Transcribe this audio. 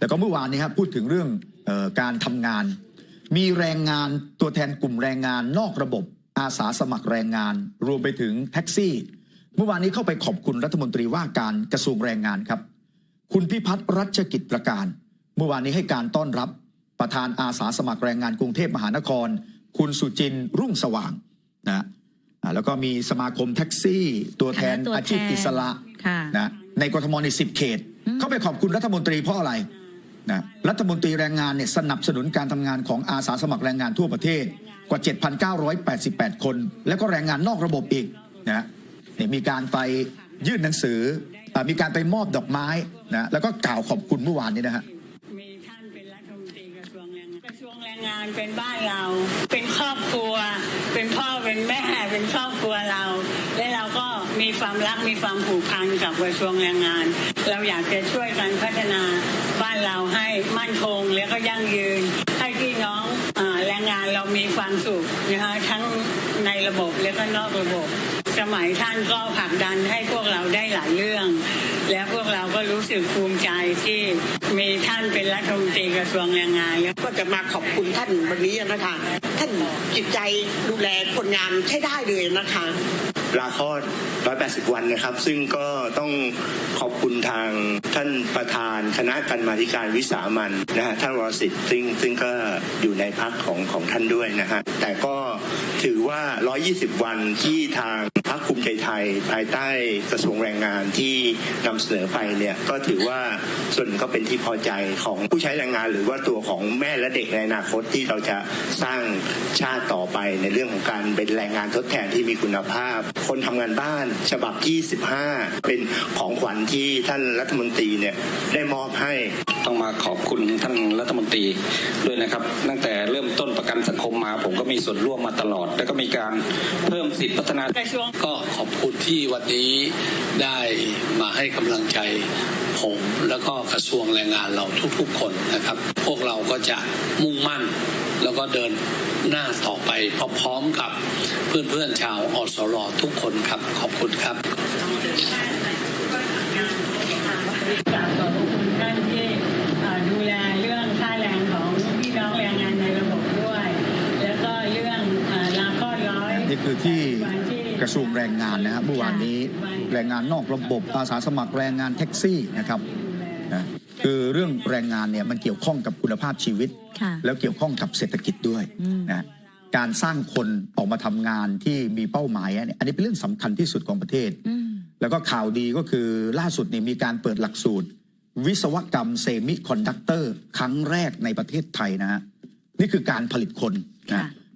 แล้วก็เมื่อวานนี้ครับพูดถึงเรื่องเออการทำงาน มีแรงงานตัวแทนกลุ่มแรงงานนอกระบบอาสาสมัครแรงงาน รวมไปถึงแท็กซี่ เมื่อวานนี้เข้าไปขอบคุณรัฐมนตรีว่าการกระทรวงแรงงานครับ คุณพิพัฒน์รัชกิจประการ เมื่อวานนี้ให้การต้อนรับประธานอาสาสมัครแรงงานกรุงเทพมหานคร คุณสุจินต์รุ่งสว่างนะอ่าแล้วก็มีสมาคมแท็กซี่ ตัวแทนคณะตัวอาชีพแทนอิสระค่ะนะในกรทมในสิบเขต เข้าไปขอบคุณรัฐมนตรีเพราะอะไร นะรัฐมนตรีแรงงานเนี่ยสนับสนุนการทำงานของอาสาสมัครแรงงานทั่วประเทศกว่า 7,988 คน แล้วก็แรงงานนอกระบบอีกนะเนี่ยมีการไปยื่นหนังสืออมีการไปมอบดอกไม้นะแล้วก็กล่าวขอบคุณเมื่อวานนี้นะฮะมีท่านเป็นรัฐมนตรีกระทรวงแรงงานกระทรวงแรงงานเป็นบ้านเรา เป็นครอบครัว เป็นพ่อเป็นแม่เป็นครอบครัวเรา และเราก็มีความรักมีความผูกพันกับกระทรวงแรงงาน เราอยากจะช่วยกันพัฒนาบ้านเราให้มั่นคง และก็ยั่งยืน ให้พี่น้องอแรงงานเรามีความสุขนะคะทั้งในระบบและก็นอกระบบ สมัยท่านก็ผลักดันให้พวกเราได้หลายเรื่อง และพวกเราก็รู้สึกภูมิใจที่มีท่านเป็นรัฐมนตรีกระทรวงแรงงานและก็จะมาขอบคุณท่านวันนี้นะคะท่านจิตใจดูแลคนงานใช้ได้เลยนะคะ ลาคลอด 180 วันนะครับ ซึ่งก็ต้องขอบคุณทางท่านประธานคณะกรรมาธิการวิสามันนะฮะท่านวรสิทธิ์ซึ่งซึ่งก็อยู่ในพักของของท่านด้วยนะฮะแต่ก็ถือว่า 120 วันที่ทางพรรคภูมิใจไทย ภายใต้กระทรวงแรงงานที่นำเสนอไปเนี่ยก็ถือว่าส่วนก็เป็นที่พอใจของผู้ใช้แรงงาน หรือว่าตัวของแม่และเด็กในอนาคตที่เราจะสร้างชาติต่อไปในเรื่องของการเป็นแรงงานทดแทนที่มีคุณภาพคนทำงานบ้านฉบับที่ 15 เป็นของขวัญที่ท่านรัฐมนตรีเนี่ยได้มอบให้ต้องมาขอบคุณท่านรัฐมนตรีด้วยนะครับ ตั้งแต่เริ่มต้น ผมก็มีส่วนร่วมมาตลอด แล้วก็มีการเพิ่มสิทธิพัฒนากระทรวงก็ขอบคุณที่วันนี้ได้มาให้กำลังใจผมแล้วก็กระทรวงแรงงานเราทุกๆคนนะครับ พวกเราก็จะมุ่งมั่น แล้วก็เดินหน้าต่อไปพร้อมๆกับเพื่อนๆชาวอสรทุกคนครับขอบคุณครับ กราบขอบคุณท่านที่เอ่อดูแลเรื่องค่าแรงของพี่น้องแรงงานในระบบด้วย แล้วก็เรื่องเอ่อลาคลอดร้อย นี่คือที่กระทรวงแรงงานนะครับเมื่อวานนี้แรงงานนอกระบบอาสาสมัครแรงงานแท็กซี่นะครับนะคือเรื่องแรงงานเนี่ยมันเกี่ยวข้องกับคุณภาพชีวิตค่ะแล้วเกี่ยวข้องกับเศรษฐกิจด้วยอืมนะการสร้างคนออกมาทำงานที่มีเป้าหมายเนี่ยอันนี้เป็นเรื่องสำคัญที่สุดของประเทศอืมแล้วก็ข่าวดีก็คือล่าสุดเนี่ยมีการเปิดหลักสูตร วิศวกรรมเซมิคอนดักเตอร์ ครั้งแรกในประเทศไทยนะฮะนี่คือการผลิตคนนะค่ะ